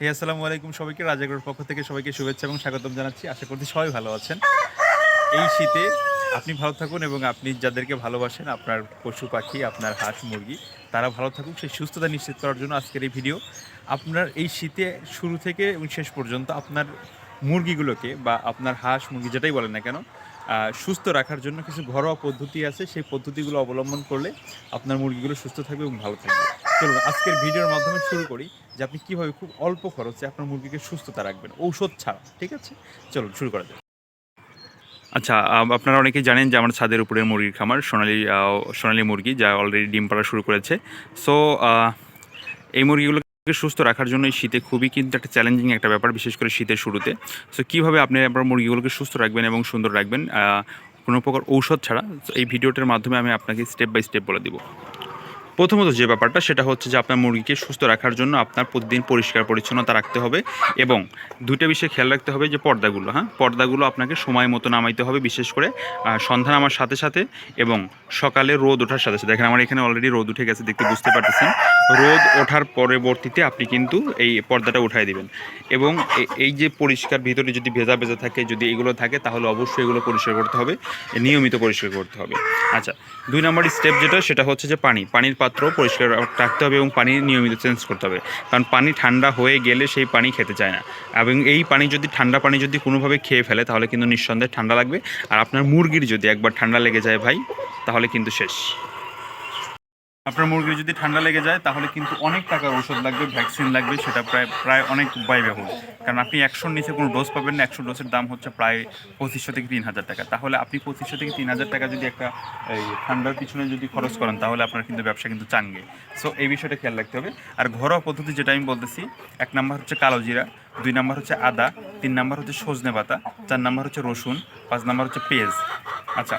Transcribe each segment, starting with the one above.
হে, আসসালামু আলাইকুম সবাইকে রাজাগড়ের পক্ষ থেকে সবাইকে শুভেচ্ছা এবং স্বাগতম জানাচ্ছি। আশা করছি সবাই ভালো আছেন। এই শীতে আপনি ভালো থাকুন এবং আপনি যাদেরকে ভালোবাসেন, আপনার পশু পাখি, আপনার হাঁস, মুরগি, তারা ভালো থাকুক, সেই সুস্থতা নিশ্চিত করার জন্য আজকের এই ভিডিও। আপনার এই শীতে শুরু থেকে এবং শেষ পর্যন্ত আপনার মুরগিগুলোকে বা আপনার হাঁস, মুরগি যেটাই বলেন না কেন সুস্থ রাখার জন্য কিছু ঘরোয়া পদ্ধতি আছে। সেই পদ্ধতিগুলো অবলম্বন করলে আপনার মুরগিগুলো সুস্থ থাকবে এবং ভালো থাকবে। চলুন, আজকের ভিডিওর মাধ্যমে শুরু করি যে আপনি কীভাবে খুব অল্প খরচে আপনার মুরগিকে সুস্থতা রাখবেন, ঔষধ ছাড়া, ঠিক আছে? চলুন, শুরু করা যাক। আচ্ছা আপনারা অনেকেই জানেন যে আমার ছাদের উপরের মুরগির খামার সোনালি সোনালি মুরগি, যা অলরেডি ডিম পাড়া শুরু করেছে। সো এই মুরগিগুলোকে সুস্থ রাখার জন্য এই শীতে খুবই কিন্তু একটা চ্যালেঞ্জিং একটা ব্যাপার, বিশেষ করে শীতের শুরুতে। সো কীভাবে আপনি আপনার মুরগিগুলোকে সুস্থ রাখবেন এবং সুন্দর রাখবেন কোনো প্রকার ঔষধ ছাড়া? এই ভিডিওটার মাধ্যমে আমি আপনাকে স্টেপ বাই স্টেপ বলে দিব। প্রথমত যে ব্যাপারটা, সেটা হচ্ছে যে আপনার মুরগিকে সুস্থ রাখার জন্য আপনার প্রতিদিন পরিষ্কার পরিচ্ছন্নতা রাখতে হবে এবং দুইটা বিষয়ে খেয়াল রাখতে হবে যে পর্দাগুলো হ্যাঁ? পর্দাগুলো আপনাকে সময় মতো নামাইতে হবে বিশেষ করে সন্ধ্যা নামার সাথে সাথে এবং সকালে রোদ ওঠার সাথে সাথে। দেখেন আমার এখানে অলরেডি রোদ উঠে গেছে দেখতে বুঝতে পারতেছেন। রোদ ওঠার পরবর্তীতে আপনি কিন্তু এই পর্দাটা উঠাই দিবেন এবং এই যে পরিষ্কার ভিতরে যদি ভেজা ভেজা থাকে, যদি এগুলো থাকে, তাহলে অবশ্যই এগুলো পরিষ্কার করতে হবে, নিয়মিত পরিষ্কার করতে হবে। আচ্ছা দুই নম্বর স্টেপ যেটা, সেটা হচ্ছে যে পানি, পানির পাত্র পরিষ্কার রাখতে হবে এবং পানি নিয়মিত চেঞ্জ করতে হবে। কারণ পানি ঠান্ডা হয়ে গেলে সেই পানি খেতে চায় না। এবং এই পানি যদি, ঠান্ডা পানি যদি কোনোভাবে খেয়ে ফেলে, তাহলে কিন্তু নিঃসন্দেহে ঠান্ডা লাগবে। আর আপনার মুরগির যদি একবার ঠান্ডা লেগে যায় ভাই, তাহলে কিন্তু শেষ। আপনার মুরগির যদি ঠান্ডা লেগে যায়, তাহলে কিন্তু অনেক টাকার ওষুধ লাগবে, ভ্যাকসিন লাগবে, সেটা প্রায় প্রায় অনেক ব্যয়বহুল। কারণ আপনি একশোর নিচে কোনো ডোজ পাবেন না একশো ডোজের দাম হচ্ছে প্রায় পঁচিশশো থেকে তিন হাজার টাকা। তাহলে আপনি পঁচিশশো থেকে তিন হাজার টাকা যদি একটা, এই ঠান্ডার পিছনে যদি খরচ করেন, তাহলে আপনার কিন্তু ব্যবসা কিন্তু চাঙ্গে। সো এই বিষয়টা খেয়াল রাখতে হবে। আর ঘরোয়া পদ্ধতি যেটা আমি বলতেছি, এক নাম্বার হচ্ছে কালো জিরা, দুই নাম্বার হচ্ছে আদা, তিন নাম্বার হচ্ছে সজনে পাতা, চার নাম্বার হচ্ছে রসুন, পাঁচ নাম্বার হচ্ছে পেঁয়াজ। আচ্ছা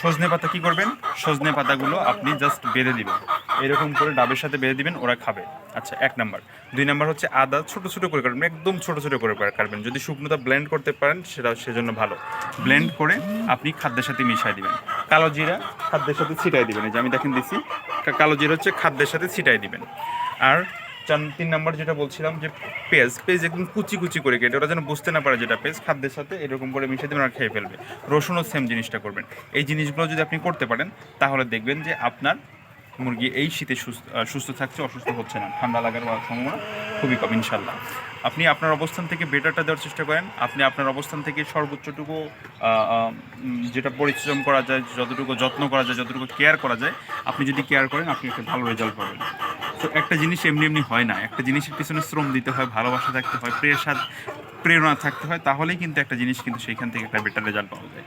সজনে পাতা কী করবেন? সজনে পাতাগুলো আপনি জাস্ট বেঁধে দিবেন। এরকম করে ডাবের সাথে বেঁধে দিবেন, ওরা খাবে। আচ্ছা এক নাম্বার। দুই নাম্বার হচ্ছে আদা ছোট ছোট করে কাটবেন, একদম ছোটো ছোটো করে কাটবেন। যদি শুকনোটা ব্লেন্ড করতে পারেন, সেটা সেজন্য ভালো। ব্লেন্ড করে আপনি খাদ্যের সাথে মিশাই দিবেন। কালো জিরা খাদ্যের সাথে ছিটাই দিবেন। এই যে আমি দেখেন দিছি কালো জিরা হচ্ছে খাদ্যের সাথে ছিটাই দিবেন। আর চার, তিন নাম্বার যেটা বলছিলাম যে পেঁয়াজ পেঁয়াজ একদম কুচি কুচি করে কেটে, ওরা যেন বুঝতে না পারে যেটা পেঁয়াজ খাদ্যের সাথে এরকম করে মিশিয়ে দেবেন আর খেয়ে ফেলবে। রসুনও সেম জিনিসটা করবেন। এই জিনিসগুলো যদি আপনি করতে পারেন, তাহলে দেখবেন যে আপনার মুরগি এই শীতে সুস্থ সুস্থ থাকছে, অসুস্থ হচ্ছে না। ঠান্ডা লাগার সম্ভাবনা খুবই কম ইনশাল্লাহ আপনি আপনার অবস্থান থেকে বেটারটা দেওয়ার চেষ্টা করেন। আপনি আপনার অবস্থান থেকে সর্বোচ্চটুকু যেটা পরিশ্রম করা যায়, যতটুকু যত্ন করা যায়, যতটুকু কেয়ার করা যায়, আপনি যদি কেয়ার করেন, আপনি একটা ভালো রেজাল্ট পাবেন। তো একটা জিনিস এমনি এমনি হয় না। একটা জিনিসের পিছনে শ্রম দিতে হয়, ভালোবাসা থাকতে হয় প্রেশার প্রেরণা থাকতে হয়, তাহলেই কিন্তু একটা জিনিস কিন্তু সেইখান থেকে একটা বেটার রেজাল্ট পাওয়া যায়।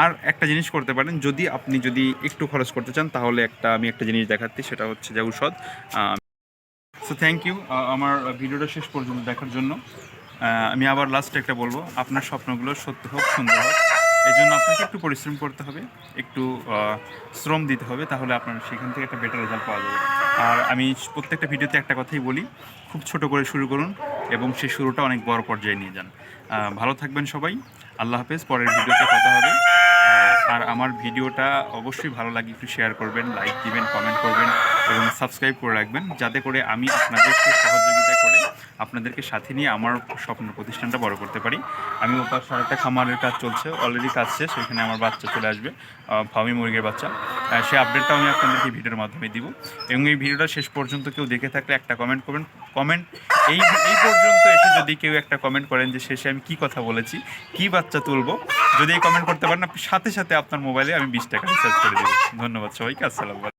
আর একটা জিনিস করতে পারেন, যদি আপনি যদি একটু খরচ করতে চান, তাহলে একটা আমি একটা জিনিস দেখাচ্ছি, সেটা হচ্ছে যে ঔষধ। সো থ্যাংক ইউ আমার ভিডিওটা শেষ পর্যন্ত দেখার জন্য। আমি আবার লাস্টে একটা বলব, আপনার স্বপ্নগুলো সত্য হোক, সুন্দর হোক এই জন্য আপনাকে একটু পরিশ্রম করতে হবে, একটু শ্রম দিতে হবে, তাহলে আপনার সেখান থেকে একটা বেটার রেজাল্ট পাওয়া যাবে। আর আমি প্রত্যেকটা ভিডিওতে একটা কথাই বলি, খুব ছোট করে শুরু করুন এবং সে শুরুটা অনেক বড় পর্যায়ে নিয়ে যান। ভালো থাকবেন সবাই। আল্লাহ হাফেজ, পরের ভিডিওতে কথা হবে। আর আমার ভিডিওটা অবশ্যই ভালো লাগে, একটু শেয়ার করবেন লাইক দিবেন কমেন্ট করবেন এবং সাবস্ক্রাইব করে রাখবেন, যাতে করে আমি আপনাদেরকে সহযোগিতা আপনাদেরকে সাথে নিয়ে আমার স্বপ্ন প্রতিষ্ঠানটা বড় করতে পারি। আমি ওপার সারাটা খামারের কাজ চলছে অলরেডি কাজ শেষ সেখানে আমার বাচ্চা চলে আসবে ফার্মি মুরগির বাচ্চা। সেই আপডেটটাও আমি আপনাদেরকে ভিডিওর মাধ্যমে দিব। এবং এই ভিডিওটা শেষ পর্যন্ত কেউ দেখে থাকলে একটা কমেন্ট করবেন। কমেন্ট এই এই পর্যন্ত এসে যদি কেউ একটা কমেন্ট করেন যে শেষে আমি কি কথা বলেছি, কি বাচ্চা তুলবো, যদি এই কমেন্ট করতে পারেন, আপনি সাথে সাথে আপনার মোবাইলে আমি বিশ টাকা রিচার্জ করে দেবো। ধন্যবাদ সবাইকে, আসসালামু